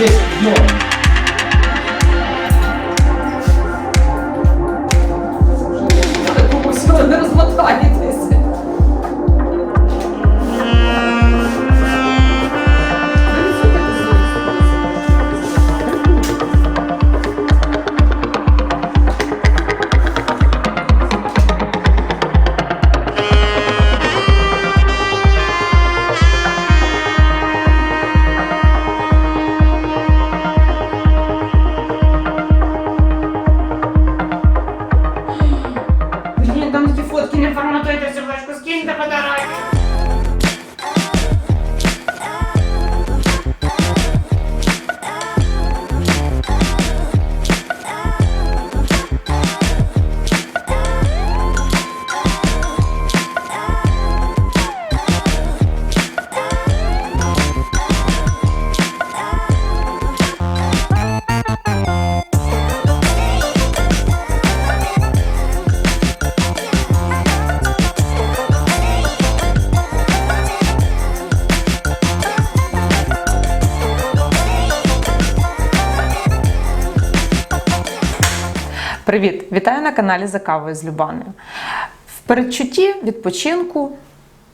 yeah, your каналі За кавою з Любаною. В передчутті відпочинку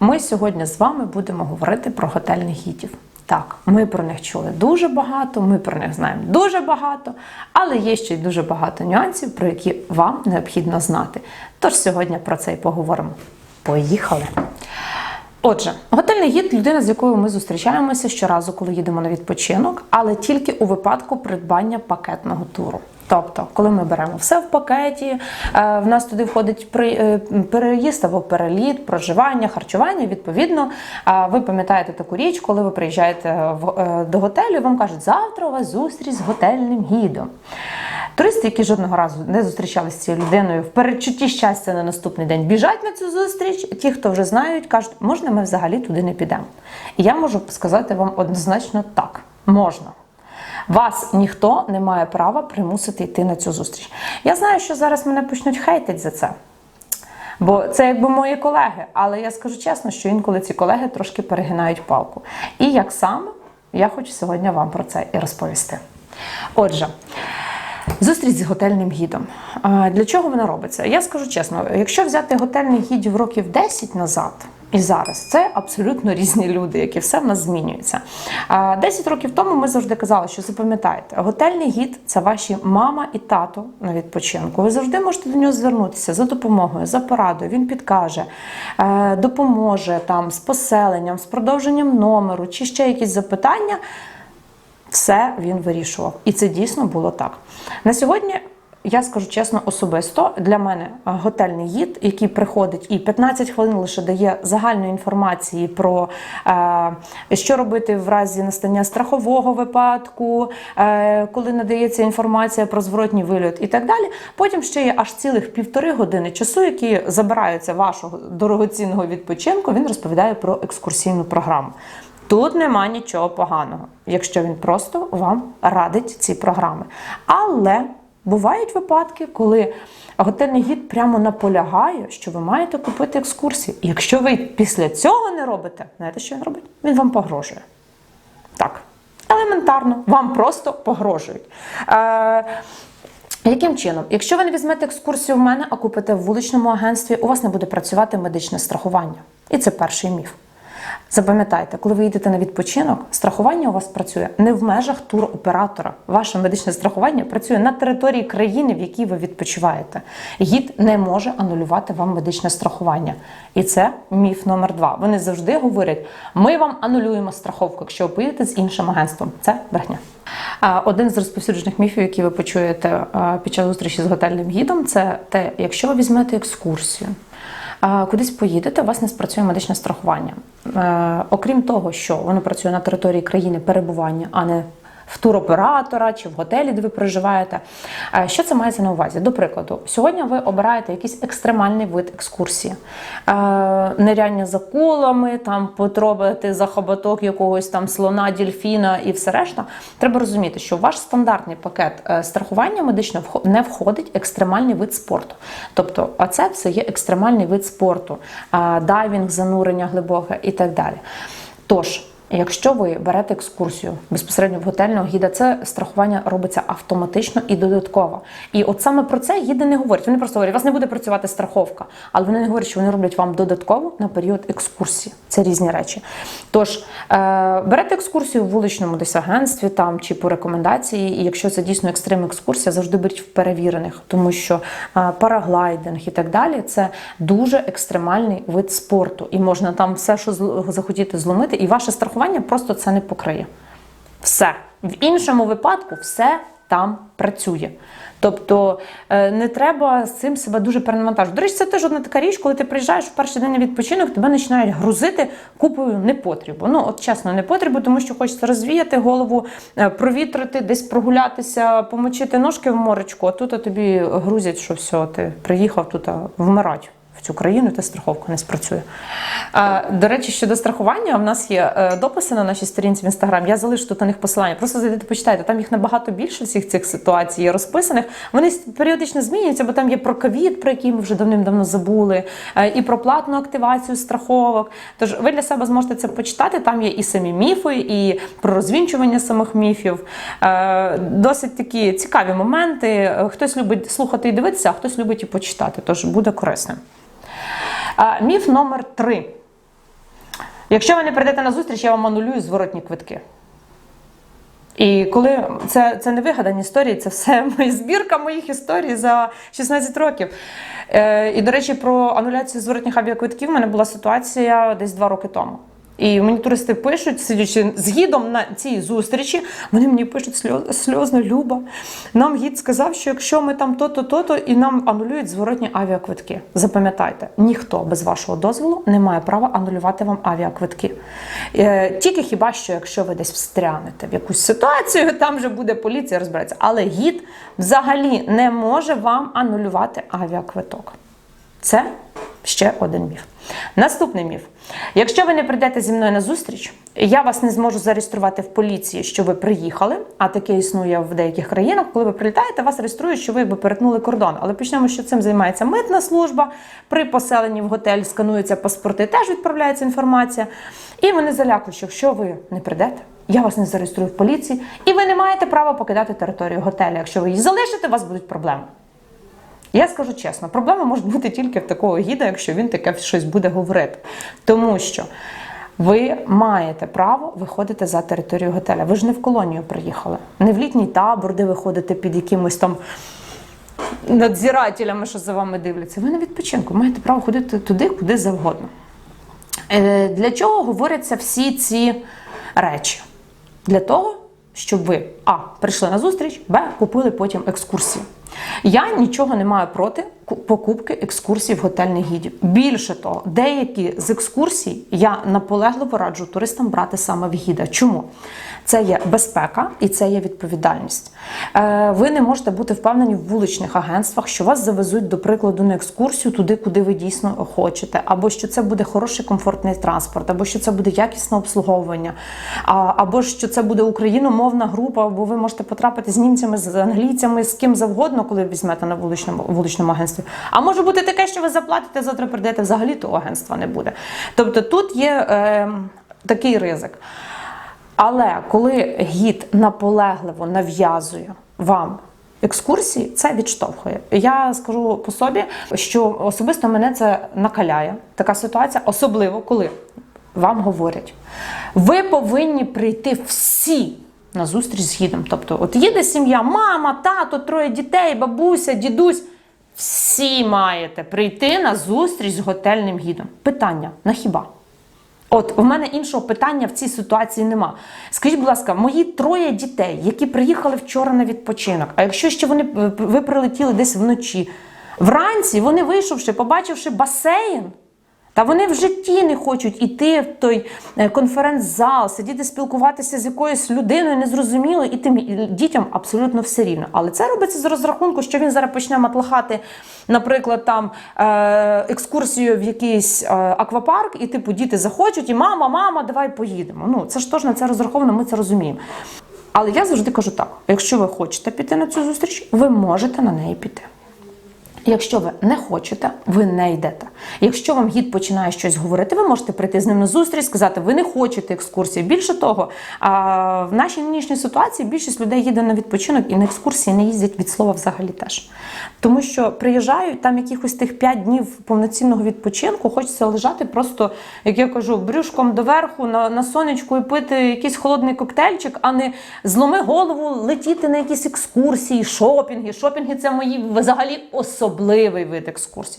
ми сьогодні з вами будемо говорити про готельних гідів. Так, ми про них чули дуже багато, ми про них знаємо дуже багато, але є ще й дуже багато нюансів, про які вам необхідно знати. Тож сьогодні про це і поговоримо. Поїхали! Отже, готельний гід людина, з якою ми зустрічаємося щоразу, коли їдемо на відпочинок, але тільки у випадку придбання пакетного туру. Тобто, коли ми беремо все в пакеті, е, в нас туди входить е, переїзд або переліт, проживання, харчування. Відповідно, ви пам'ятаєте таку річ, коли ви приїжджаєте е, до готелю, вам кажуть, завтра у вас зустріч з готельним гідом. Туристи, які жодного разу не зустрічалися з цією людиною, в передчутті щастя на наступний день біжать на цю зустріч. Ті, хто вже знають, кажуть, можна ми взагалі туди не підемо. І я можу сказати вам однозначно так, можна. Вас ніхто не має права примусити йти на цю зустріч. Я знаю, що зараз мене почнуть хейтити за це. Бо це якби мої колеги, але я скажу чесно, що інколи ці колеги трошки перегинають палку. І як саме, я хочу сьогодні вам про це і розповісти. Отже, Зустріч з готельним гідом. Для чого вона робиться? Я скажу чесно, якщо взяти готельних гідів років 10 назад і зараз, це абсолютно різні люди, які все в нас змінюється. А, 10 років тому ми завжди казали, що запам'ятайте, готельний гід це ваші мама і тато на відпочинку. Ви завжди можете до нього звернутися за допомогою, за порадою. Він підкаже, е, допоможе там з поселенням, з продовженням номеру чи ще якісь запитання все він вирішував. І це дійсно було так. На сьогодні. Я скажу чесно, особисто для мене е, готельний гід, який приходить і 15 хвилин лише дає загальної інформації про е, що робити в разі настання страхового випадку, е, коли надається інформація про зворотній вильот і так далі. Потім ще є аж цілих півтори години часу, які забираються вашого дорогоцінного відпочинку. Він розповідає про екскурсійну програму. Тут нема нічого поганого, якщо він просто вам радить ці програми. Але бувають випадки, коли готельний гід прямо наполягає, що ви маєте купити екскурсії. І якщо ви після цього не робите, знаєте, що він робить? Він вам погрожує. Так, елементарно, вам просто погрожують. Е, яким чином? Якщо ви не візьмете екскурсію в мене, а купите в вуличному агентстві, у вас не буде працювати медичне страхування. І це перший міф. Запам'ятайте, коли ви їдете на відпочинок, страхування у вас працює не в межах туроператора. Ваше медичне страхування працює на території країни, в якій ви відпочиваєте. Гід не може анулювати вам медичне страхування. І це міф номер два. Вони завжди говорять: ми вам анулюємо страховку, якщо ви поїдете з іншим агентством. Це брехня. Один з розповсюджених міфів, які ви почуєте під час зустрічі з готельним гідом, це те, якщо ви візьмете екскурсію. Кудись поїдете, у вас не спрацює медичне страхування. Е, Окрім того, що воно працює на території країни перебування, а не в туроператора чи в готелі, де ви проживаєте. Е, Що це мається на увазі? До прикладу, сьогодні ви обираєте якийсь екстремальний вид екскурсії, Е, ниряння за кулами, там потрогати за хоботок якогось там слона, дільфіна і все решта. Треба розуміти, що ваш стандартний пакет е, страхування медичного не входить екстремальний вид спорту. Тобто, а це все є екстремальний вид спорту, дайвінг, занурення глибоке і так далі. Тож, Якщо ви берете екскурсію безпосередньо в готельного гіда, це страхування робиться автоматично і додатково. І от саме про це гіди не говорять. Вони просто говорять, у вас не буде працювати страховка, але вони не говорять, що вони роблять вам додатково на період екскурсії. Це різні речі. Тож е, берете екскурсію в вуличному десь агентстві там чи по рекомендації, і якщо це дійсно екстрим екскурсія, завжди беріть в перевірених, тому що е, параглайдинг і так далі це дуже екстремальний вид спорту, і можна там все, що захотіти зломити, і ваше страхування просто це не покриє. Все. В іншому випадку все там працює. Тобто е, не треба з цим себе дуже перенавантажувати. До речі, це теж одна така річ, коли ти приїжджаєш в перший день на відпочинок, тебе починають грузити купою непотрібу. Ну, от чесно, непотрібу, тому що хочеться розвіяти голову, е, провітрити, десь прогулятися, помочити ножки в моречку, а тут тобі грузять, що все, ти приїхав тут вмирать в цю країну, та страховка не спрацює. До речі, щодо страхування, в нас є е, дописи на нашій сторінці в інстаграм. Я залишу тут на них посилання. Просто зайдете, почитайте. Там їх набагато більше всіх цих ситуацій розписаних. Вони періодично змінюються, бо там є про ковід, про який ми вже давним-давно забули, е, і про платну активацію страховок. Тож ви для себе зможете це почитати. Там є і самі міфи, і про розвінчування самих міфів. Е, Досить такі цікаві моменти. Хтось любить слухати і дивитися, а хтось любить і почитати. Тож буде корисним. Міф номер три. Якщо ви не прийдете на зустріч, я вам анулюю зворотні квитки. І коли це, це не вигадані історії, це все моя збірка моїх історій за 16 років. Е, і, до речі, про ануляцію зворотніх авіаквитків в мене була ситуація десь два роки тому. І мені туристи пишуть, сидячи з на цій зустрічі, вони мені пишуть сльоз, сльозно, Люба. Нам гід сказав, що якщо ми там то-то, то-то, і нам анулюють зворотні авіаквитки. Запам'ятайте, ніхто без вашого дозволу не має права анулювати вам авіаквитки. Е, тільки хіба що, якщо ви десь встрянете в якусь ситуацію, там вже буде поліція розбирається. Але гід взагалі не може вам анулювати авіаквиток. Це ще один міф. Наступний міф. Якщо ви не прийдете зі мною на зустріч, я вас не зможу зареєструвати в поліції, що ви приїхали, а таке існує в деяких країнах. Коли ви прилітаєте, вас реєструють, що ви якби перетнули кордон. Але почнемо, що цим займається митна служба. При поселенні в готель скануються паспорти, теж відправляється інформація. І вони залякують, що якщо ви не прийдете, я вас не зареєструю в поліції, і ви не маєте права покидати територію готелю. Якщо ви її залишите, у вас будуть проблеми. Я скажу чесно, проблеми можуть бути тільки в такого гіда, якщо він таке щось буде говорити. Тому що ви маєте право виходити за територію готеля. Ви ж не в колонію приїхали, не в літній табор, де ви ходите під якимось там надзирателями, що за вами дивляться. Ви на відпочинку маєте право ходити туди, куди завгодно. Е, Для чого говоряться всі ці речі? Для того, щоб ви А. Прийшли на зустріч, Б. Купили потім екскурсії. Я нічого не маю проти покупки екскурсій в готельних гідів. Більше того, деякі з екскурсій я наполегливо раджу туристам брати саме в гіда. Чому? Це є безпека і це є відповідальність. Е, ви не можете бути впевнені в вуличних агентствах, що вас завезуть, до прикладу, на екскурсію туди, куди ви дійсно хочете, або що це буде хороший комфортний транспорт, або що це буде якісне обслуговування, або що це буде україномовна група, або ви можете потрапити з німцями, з англійцями, з ким завгодно, коли візьмете на вуличному вуличному агентстві. А може бути таке, що ви заплатите, завтра прийдете, взагалі того агентства не буде. Тобто тут є е, такий ризик. Але коли гід наполегливо нав'язує вам екскурсії, це відштовхує. Я скажу по собі, що особисто мене це накаляє. Така ситуація, особливо коли вам говорять, ви повинні прийти всі на зустріч з гідом. Тобто, от їде сім'я, мама, тато, троє дітей, бабуся, дідусь. Всі маєте прийти на зустріч з готельним гідом. Питання на хіба? От у мене іншого питання в цій ситуації нема. Скажіть, будь ласка, мої троє дітей, які приїхали вчора на відпочинок, а якщо ще вони ви прилетіли десь вночі, вранці вони вийшовши, побачивши басейн, та вони в житті не хочуть іти в той е, конференц-зал, сидіти спілкуватися з якоюсь людиною незрозумілою, і тим дітям абсолютно все рівно. Але це робиться з розрахунку, що він зараз почне матлахати, наприклад, там е, екскурсію в якийсь е, аквапарк, і типу діти захочуть, і мама, мама, давай поїдемо. Ну це ж теж на це розраховано, ми це розуміємо. Але я завжди кажу так: якщо ви хочете піти на цю зустріч, ви можете на неї піти. Якщо ви не хочете, ви не йдете. Якщо вам гід починає щось говорити, ви можете прийти з ним на зустріч, сказати, ви не хочете екскурсії. Більше того, в нашій нинішній ситуації більшість людей їде на відпочинок і на екскурсії не їздять від слова взагалі теж. Тому що приїжджають там якихось тих 5 днів повноцінного відпочинку, хочеться лежати просто, як я кажу, брюшком доверху на, на сонечку і пити якийсь холодний коктейльчик, а не зломи голову, летіти на якісь екскурсії, шопінги. Шопінги це мої взагалі особливий вид екскурсій.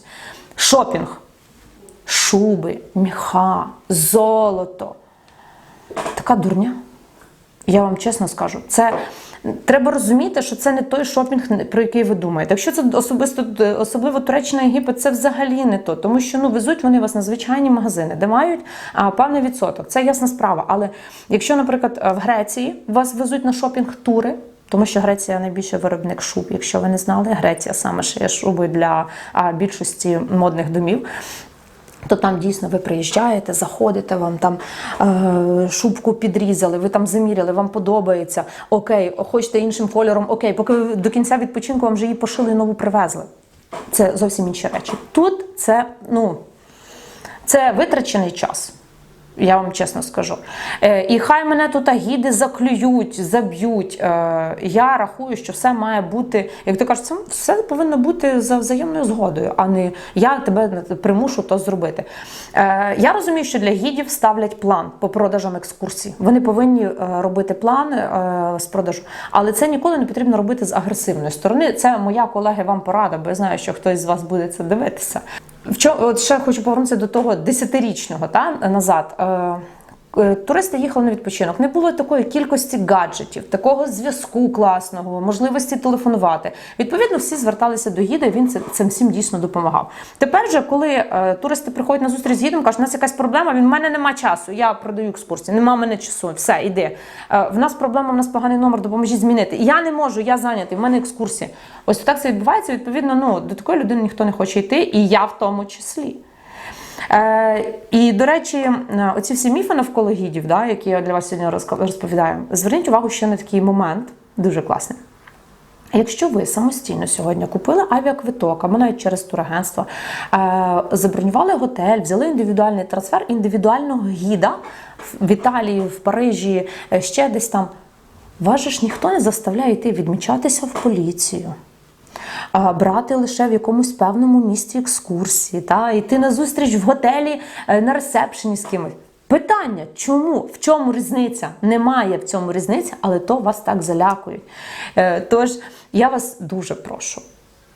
Шопінг. Шуби, міха, золото. Така дурня. Я вам чесно скажу, це треба розуміти, що це не той шопінг, про який ви думаєте. Якщо це особисто особливо Туреччина Єгипет, це взагалі не то, тому що ну везуть вони вас на звичайні магазини, де мають а, певний відсоток. Це ясна справа. Але якщо, наприклад, в Греції вас везуть на шопінг-тури. Тому що Греція найбільший виробник шуб. Якщо ви не знали, Греція саме шиє шуби для більшості модних домів. То там дійсно ви приїжджаєте, заходите, вам там е, шубку підрізали, ви там заміряли, вам подобається. Окей, хочете іншим кольором, окей, поки ви до кінця відпочинку вам вже її пошили і нову привезли. Це зовсім інші речі. Тут це, ну, це витрачений час. Я вам чесно скажу. Е, і хай мене тут гіди заклюють, заб'ють. Е, я рахую, що все має бути, як ти кажеш, це все повинно бути за взаємною згодою, а не я тебе примушу то зробити. Е, я розумію, що для гідів ставлять план по продажам екскурсій. Вони повинні робити план з продажу, але це ніколи не потрібно робити з агресивної сторони. Це моя колега вам порада, бо я знаю, що хтось з вас буде це дивитися. Вчо- от ще хочу повернутися до того десятирічного та, назад. Е, Туристи їхали на відпочинок. Не було такої кількості гаджетів, такого зв'язку класного, можливості телефонувати. Відповідно, всі зверталися до гіда, він це- цим всім дійсно допомагав. Тепер же, коли е, туристи приходять на зустріч з гідом, кажуть, у нас якась проблема, він в мене нема часу, я продаю екскурсії, нема в мене часу, все, іди. Е, в нас проблема, в нас поганий номер, допоможіть змінити. Я не можу, я зайнятий, в мене екскурсії. Ось так це відбувається. Відповідно, ну до такої людини ніхто не хоче йти, і я в тому числі. Е, і, до речі, оці всі міфи навколо гідів, да, які я для вас сьогодні розповідаю, зверніть увагу ще на такий момент, дуже класний. Якщо ви самостійно сьогодні купили авіаквиток або навіть через турагентство, е, забронювали готель, взяли індивідуальний трансфер індивідуального гіда в Італії, в Парижі, е, ще десь там, вас ж ніхто не заставляє йти відмічатися в поліцію брати лише в якомусь певному місці екскурсії, та йти на зустріч в готелі е, на ресепшені з кимось. Питання, чому? В чому різниця? Немає в цьому різниці, але то вас так залякують. Е, Тож я вас дуже прошу.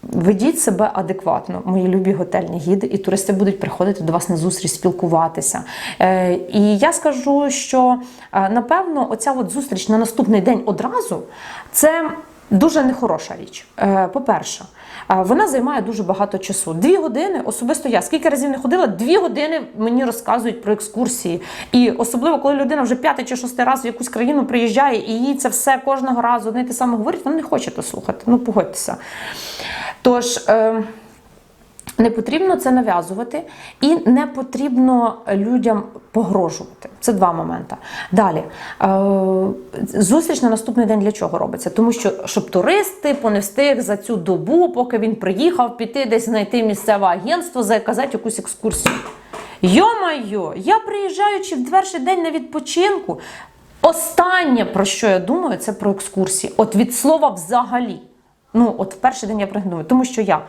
Ведіть себе адекватно, мої любі готельні гіди, і туристи будуть приходити до вас на зустріч, спілкуватися. Е, і я скажу, що е, напевно оця от зустріч на наступний день одразу це дуже нехороша річ. Е, По-перше, е, вона займає дуже багато часу. Дві години, особисто я скільки разів не ходила, дві години мені розказують про екскурсії. І особливо, коли людина вже п'ятий чи шостий раз в якусь країну приїжджає, і їй це все кожного разу одне те саме говорить, вона не хоче то слухати. Ну, погодьтеся. Тож. Е, не потрібно це нав'язувати і не потрібно людям погрожувати. Це два моменти. Далі е, зустріч на наступний день для чого робиться? Тому що щоб турист типу не за цю добу, поки він приїхав, піти десь знайти місцеве агентство, заказати якусь екскурсію. Йо-майо, я приїжджаючи в перший день на відпочинку. Останнє про що я думаю, це про екскурсії. От від слова взагалі. Ну, от в перший день я думаю, тому що я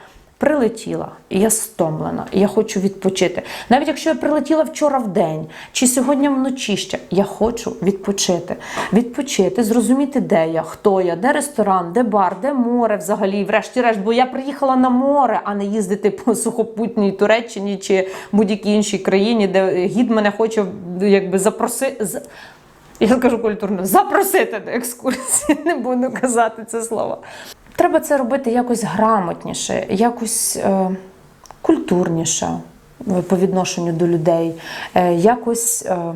прилетіла, і я стомлена, і я хочу відпочити. Навіть якщо я прилетіла вчора в день чи сьогодні вночі ще, я хочу відпочити. Відпочити, зрозуміти, де я, хто я, де ресторан, де бар, де море взагалі, врешті-решт, бо я приїхала на море, а не їздити по сухопутній Туреччині чи будь-якій іншій країні, де гід мене хоче якби запросити. Я кажу культурно, запросити до екскурсії, не буду казати це слово. Треба це робити якось грамотніше, якось е, культурніше по відношенню до людей, е, якось. Е,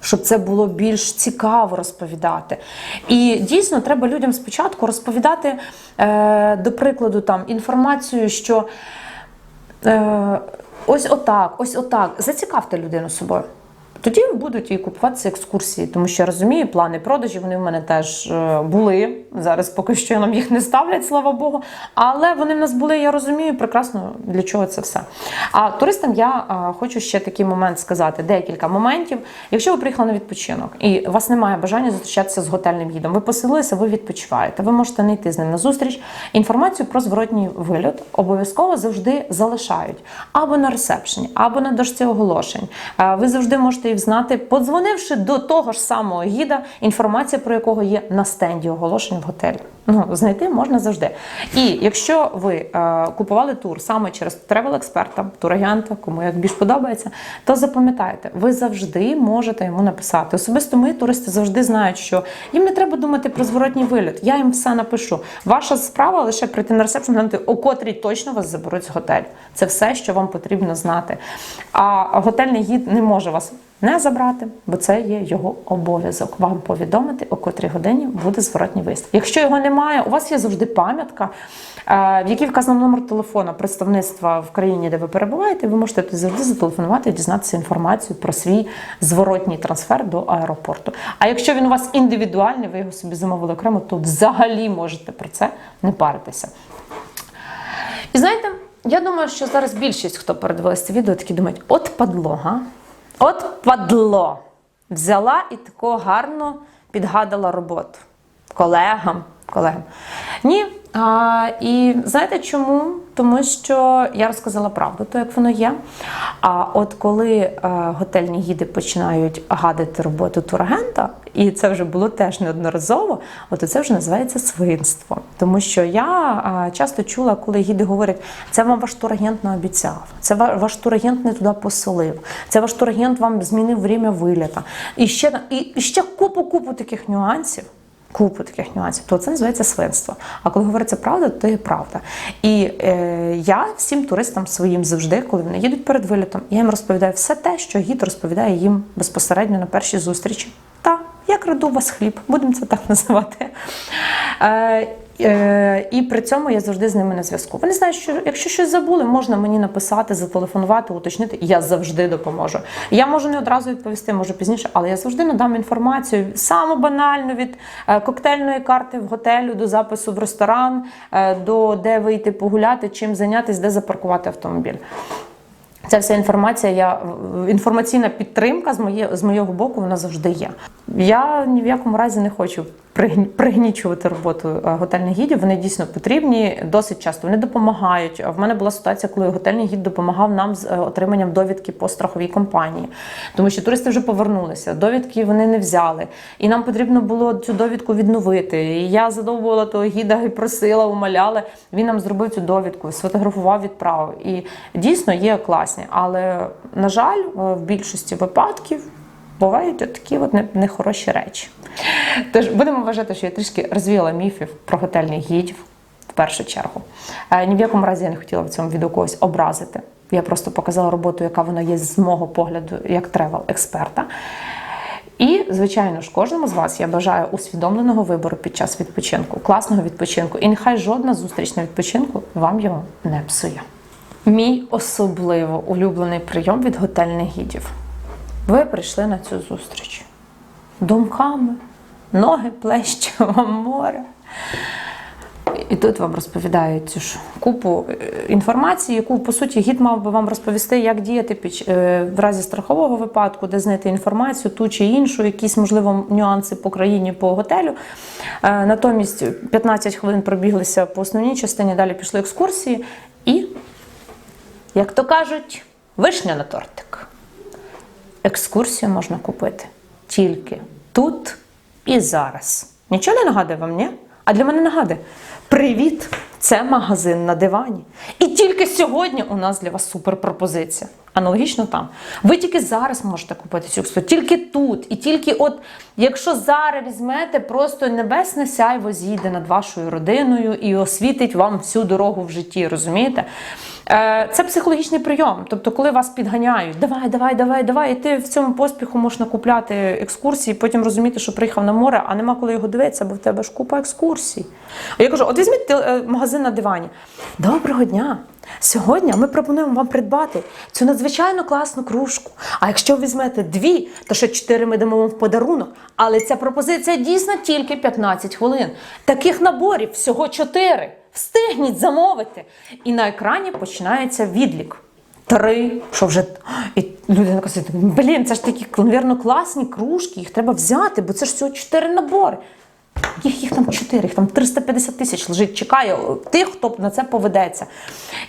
щоб це було більш цікаво розповідати. І дійсно треба людям спочатку розповідати, е, до прикладу, там інформацію, що е, ось отак, ось отак. Зацікавте людину собою. тоді будуть і купуватися екскурсії, тому що я розумію, плани продажі вони в мене теж е, були. Зараз поки що нам їх не ставлять, слава Богу. Але вони в нас були, я розумію прекрасно для чого це все. А туристам я е, хочу ще такий момент сказати: декілька моментів. Якщо ви приїхали на відпочинок і у вас немає бажання зустрічатися з готельним гідом, ви поселилися, ви відпочиваєте. Ви можете не йти з ним на зустріч. Інформацію про зворотній вильот обов'язково завжди залишають або на ресепшені, або на дошці оголошень. Е, Ви завжди можете їх знати, подзвонивши до того ж самого гіда, інформація про якого є на стенді оголошень в готелі. Ну, знайти можна завжди. І якщо ви е, купували тур саме через тревел-експерта, турагента, кому як більш подобається, то запам'ятайте, ви завжди можете йому написати. Особисто мої туристи завжди знають, що їм не треба думати про зворотній виліт. Я їм все напишу. Ваша справа лише прийти на ресепшн, глянути, о котрій точно вас заберуть з готелю. Це все, що вам потрібно знати. А готельний гід не може вас не забрати, бо це є його обов'язок. Вам повідомити, о котрій годині буде зворотній виїзд. Якщо його немає, у вас є завжди пам'ятка, е, в якій вказано номер телефона представництва в країні, де ви перебуваєте. Ви можете туди завжди зателефонувати і дізнатися інформацію про свій зворотній трансфер до аеропорту. А якщо він у вас індивідуальний, ви його собі замовили окремо, то взагалі можете про це не паритися. І знаєте, я думаю, що зараз більшість, хто передивилися це відео, такі думають: от падло, га? От падло. Взяла і тако гарно підгадала роботу колегам. колегам. Ні. А, і знаєте чому? Тому що я розказала правду, то як воно є. А от коли е, готельні гіди починають гадити роботу турагента, і це вже було теж неодноразово, от це вже називається свинство. Тому що я е, часто чула, коли гіди говорять, це вам ваш турагент не обіцяв, це ваш турагент не туди посилив, це ваш турагент вам змінив время виліта. І ще, і ще купу-купу таких нюансів купу таких нюансів, то це називається свинство. А коли говориться правда, то є правда. І е, я всім туристам своїм завжди, коли вони їдуть перед вилітом, я їм розповідаю все те, що гід розповідає їм безпосередньо на першій зустрічі. Та я краду вас хліб, будемо це так називати. Е, і при цьому я завжди з ними на зв'язку. Вони знають, що якщо щось забули, можна мені написати, зателефонувати, уточнити. Я завжди допоможу. Я можу не одразу відповісти, можу пізніше, але я завжди надам інформацію саму банальну від е, коктейльної карти в готелю до запису в ресторан, е, до де вийти погуляти, чим зайнятися, де запаркувати автомобіль. Ця вся інформація, я інформаційна підтримка з моє, з моєго боку, вона завжди є. Я ні в якому разі не хочу пригнічувати роботу е, готельних гідів. Вони дійсно потрібні, досить часто вони допомагають. В мене була ситуація, коли готельний гід допомагав нам з е, отриманням довідки по страховій компанії, тому що туристи вже повернулися. Довідки вони не взяли, і нам потрібно було цю довідку відновити. І я задовбувала того гіда і просила, умоляла. Він нам зробив цю довідку, сфотографував, відправив. І дійсно є класні, але на жаль, е, в більшості випадків. Бувають такі от нехороші речі. Тож будемо вважати, що я трішки розвіяла міфів про готельних гідів в першу чергу. Е, Ні в якому разі я не хотіла в цьому відео когось образити. Я просто показала роботу, яка вона є з мого погляду як тревел-експерта. І, звичайно ж, кожному з вас я бажаю усвідомленого вибору під час відпочинку, класного відпочинку. І нехай жодна зустріч на відпочинку вам його не псує. Мій особливо улюблений прийом від готельних гідів. Ви прийшли на цю зустріч думками, ноги плещуть вам море. І тут вам розповідають цю ж купу е, інформації, яку по суті гід мав би вам розповісти, як діяти під е, в разі страхового випадку, де знайти інформацію, ту чи іншу, якісь можливо нюанси по країні, по готелю. Е, Натомість 15 хвилин пробіглися по основній частині, далі пішли екскурсії, і, як то кажуть, вишня на тортик. Екскурсію можна купити тільки тут і зараз. Нічого не нагадує вам, ні? А для мене нагадує: привіт! Це магазин на дивані. І тільки сьогодні у нас для вас суперпропозиція. Аналогічно там. Ви тільки зараз можете купити цю екскурсію, тільки тут. І тільки от, якщо зараз візьмете, просто небесне сяйво з'їде над вашою родиною і освітить вам всю дорогу в житті, розумієте? Е, Це психологічний прийом. Тобто, коли вас підганяють, давай, давай, давай, давай, і ти в цьому поспіху можеш накупляти екскурсії, потім розуміти, що приїхав на море, а нема коли його дивитися, бо в тебе ж купа екскурсій. А я кажу: от візьміть е, магазин на дивані. Доброго дня! Сьогодні ми пропонуємо вам придбати цю надзвичайно класну кружку. А якщо візьмете дві, то ще чотири ми дамо вам в подарунок. Але ця пропозиція дійсна тільки 15 хвилин. Таких наборів всього чотири. Встигніть замовити. І на екрані починається відлік. Три, що вже. І люди кажуть, блін, це ж такі, навірно, класні кружки, їх треба взяти, бо це ж всього чотири набори. Їх, їх там чотири, їх там 350 тисяч лежить, чекає тих, хто на це поведеться.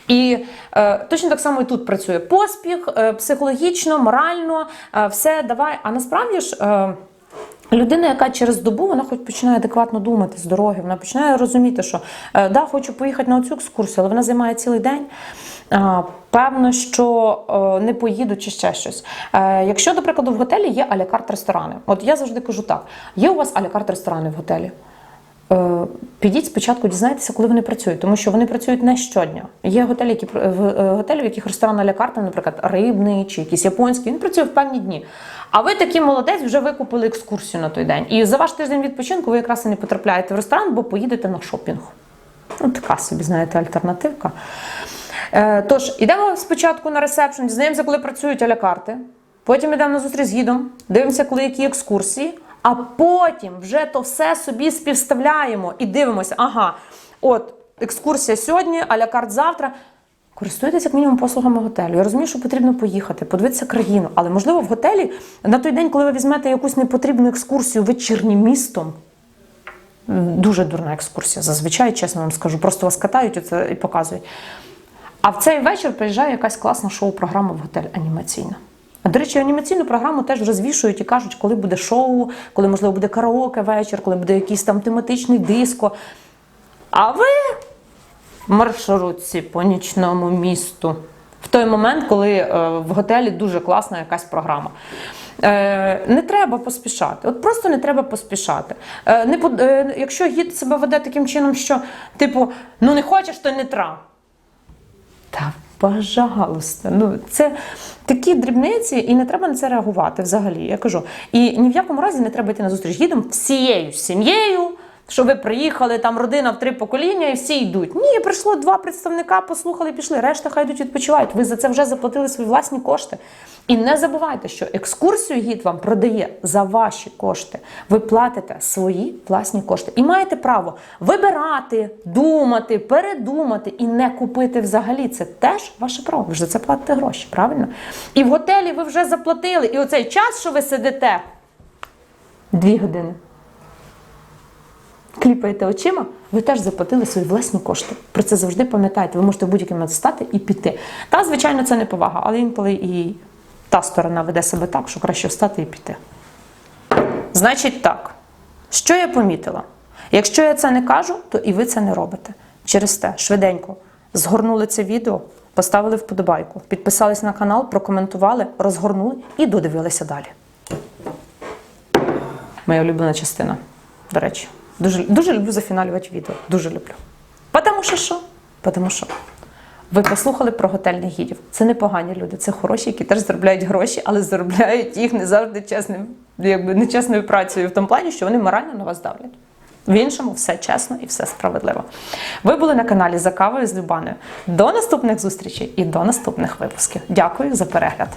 І е, точно так само і тут працює поспіх, е, психологічно, морально, е, все давай. А насправді ж. Е, Людина, яка через добу вона хоч починає адекватно думати з дороги, вона починає розуміти, що е, да, хочу поїхати на цю екскурсію, але вона займає цілий день. Певно, що е, не поїду чи ще щось. Е, Якщо, до прикладу, в готелі є алякарт ресторани, от я завжди кажу так: є у вас алякарт ресторани в готелі. Е, Підіть спочатку, дізнайтеся, коли вони працюють, тому що вони працюють не щодня. Є готелі, які в е, готелі, в яких ресторан карта, наприклад, рибний чи якийсь японський, він працює в певні дні. А ви такий молодець, вже викупили екскурсію на той день. І за ваш тиждень відпочинку ви якраз і не потрапляєте в ресторан, бо поїдете на шопінг. Ну, така собі, знаєте, альтернативка. Е, Тож, йдемо спочатку на ресепшн, дізнаємося, коли працюють аля карти. Потім йдемо на зустріч з гідом, дивимося, коли які екскурсії, а потім вже то все собі співставляємо і дивимося, ага, от екскурсія сьогодні, аля карт завтра. Користуйтесь як мінімум послугами готелю. Я розумію, що потрібно поїхати, подивитися країну, але можливо в готелі на той день, коли ви візьмете якусь непотрібну екскурсію вечірнім містом, Дуже дурна екскурсія. Зазвичай, чесно вам скажу, просто вас катають оце і показують. А в цей вечір приїжджає якась класна шоу-програма в готель анімаційна. А, До речі, анімаційну програму теж розвішують і кажуть, коли буде шоу, коли, можливо, буде караоке вечір, коли буде якийсь там тематичний диско. А ви в маршрутці по нічному місту. В той момент, коли е, в готелі дуже класна якась програма. Е, не треба поспішати. От просто не треба поспішати. Е, не, под- якщо гід себе веде таким чином, що, типу, ну не хочеш, то не трав. Та пожалуйста, ну це такі дрібниці, і не треба на це реагувати взагалі. Я кажу. І ні в якому разі не треба йти на зустріч гідом всією сім'єю. Що ви приїхали, там родина в три покоління і всі йдуть. Ні, прийшло два представника, послухали, пішли. Решта хай йдуть відпочивають. Ви за це вже заплатили свої власні кошти. І не забувайте, що екскурсію гід вам продає за ваші кошти. Ви платите свої власні кошти. І маєте право вибирати, думати, передумати і не купити взагалі. Це теж ваше право. Ви ж за це платите гроші, правильно? І в готелі ви вже заплатили. І оцей час, що ви сидите, дві години. Кліпаєте очима, ви теж заплатили свої власні кошти. Про це завжди пам'ятайте. Ви можете в будь-який момент стати і піти. Та, звичайно, це не повага, але інколи і та сторона веде себе так, що краще встати і піти. Значить так, що я помітила? Якщо я це не кажу, то і ви це не робите. Через те, швиденько згорнули це відео, поставили вподобайку, підписались на канал, прокоментували, розгорнули і додивилися далі. Моя улюблена частина, до речі. Дуже, дуже люблю зафіналювати відео. Дуже люблю. Потому що що? Потому що ви послухали про готельних гідів. Це непогані люди, це хороші, які теж заробляють гроші, але заробляють їх не завжди чесним, якби нечесною працею в тому плані, що вони морально на вас давлять. В іншому все чесно і все справедливо. Ви були на каналі За кавою з Любаною. До наступних зустрічей і до наступних випусків. Дякую за перегляд.